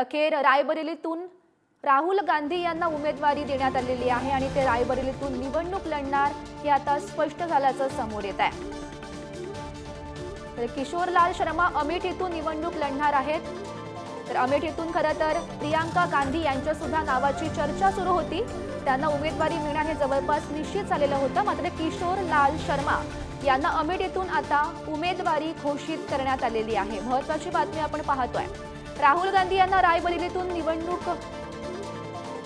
अखेर रायबरेलीतून राहुल गांधी यांना उमेदवारी देण्यात आलेली आहे आणि ते रायबरेलीतून निवडणूक लढणार हे आता स्पष्ट झाल्याचं समोर येत आहे. तर किशोरलाल शर्मा अमेठीतून निवडणूक लढणार आहेत. तर अमेठीतून खरं तर प्रियांका गांधी यांच्या सुद्धा नावाची चर्चा सुरू होती. त्यांना उमेदवारी मिळणार हे जवळपास निश्चित झालेलं होतं. मात्र किशोर लाल शर्मा यांना अमेठीतून आता उमेदवारी घोषित करण्यात आलेली आहे. महत्वाची बातमी आपण पाहतोय. राहुल गांधी यांना रायबरेलीतून निवडणूक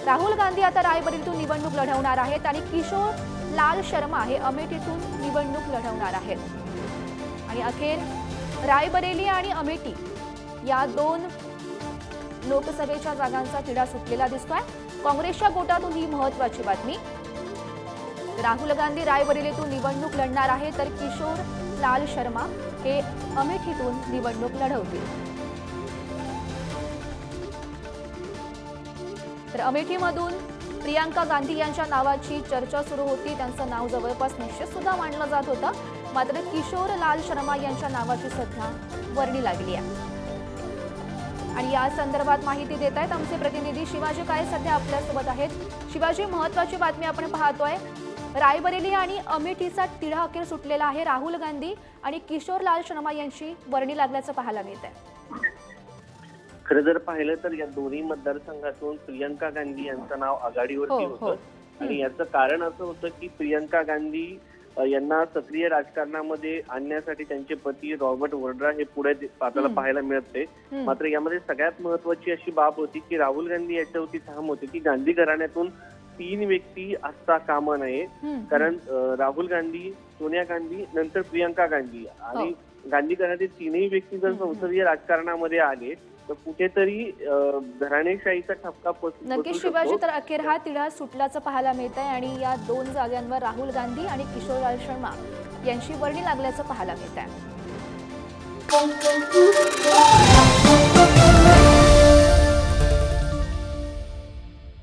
राहुल गांधी आता रायबरेलीतून निवडणूक लढवणार आहेत आणि किशोर लाल शर्मा हे अमेठीतून निवडणूक लढवणार आहेत. आणि अखेर रायबरेली आणि अमेठी या दोन लोकसभेच्या जागांचा तिढा सुटलेला दिसतोय. काँग्रेसच्या गोटातून ही महत्वाची बातमी. राहुल गांधी रायबरेलीतून निवडणूक लढणार आहे तर किशोर लाल शर्मा हे अमेठीतून निवडणूक लढवतील. तर अमेठीमधून प्रियांका गांधी यांच्या नावाची चर्चा सुरू होती. त्यांचं नाव जवळपास निश्चित सुद्धा मानलं जात होतं. मात्र किशोर लाल शर्मा यांच्या नावाची सध्या वर्णी लागली आहे. आणि या संदर्भात माहिती देत आहेत आमचे प्रतिनिधी शिवाजी काय सध्या आपल्यासोबत आहेत. शिवाजी महत्वाची बातमी आपण पाहतोय. रायबरेली आणि अमेठीचा तिढा अखेर सुटलेला आहे. राहुल गांधी आणि किशोर लाल शर्मा यांची वर्णी लागल्याचं पाहायला मिळत आहे खरं जर पाहिलं तर या दोन्ही मतदारसंघातून प्रियंका गांधी यांचं नाव आघाडीवरती हो, हो. होतं आणि याचं कारण असं होतं की प्रियंका गांधी यांना सक्रिय राजकारणामध्ये आणण्यासाठी त्यांचे पती रॉबर्ट वड्रा हे पुढे आपल्याला. पाहायला मिळते. मात्र यामध्ये सगळ्यात महत्वाची अशी बाब होती की राहुल गांधी याच्यावरती ठाम होते की गांधी घराण्यातून तीन व्यक्ती असता कामा नये. कारण राहुल गांधी सोनिया गांधी नंतर प्रियंका गांधी आणि गांधी घरातील तीनही व्यक्ती जर. संसदीय राजकारणामध्ये आले तर कुठेतरी घराणेशाहीचा ठपका नक्कीच शकतो. शिवाजी तर अखेर हा तिढा सुटल्याचं पाहायला मिळत आहे आणि या दोन जागांवर राहुल गांधी आणि किशोरलाल शर्मा यांची वर्णी लागल्याचं पाहायला मिळत आहे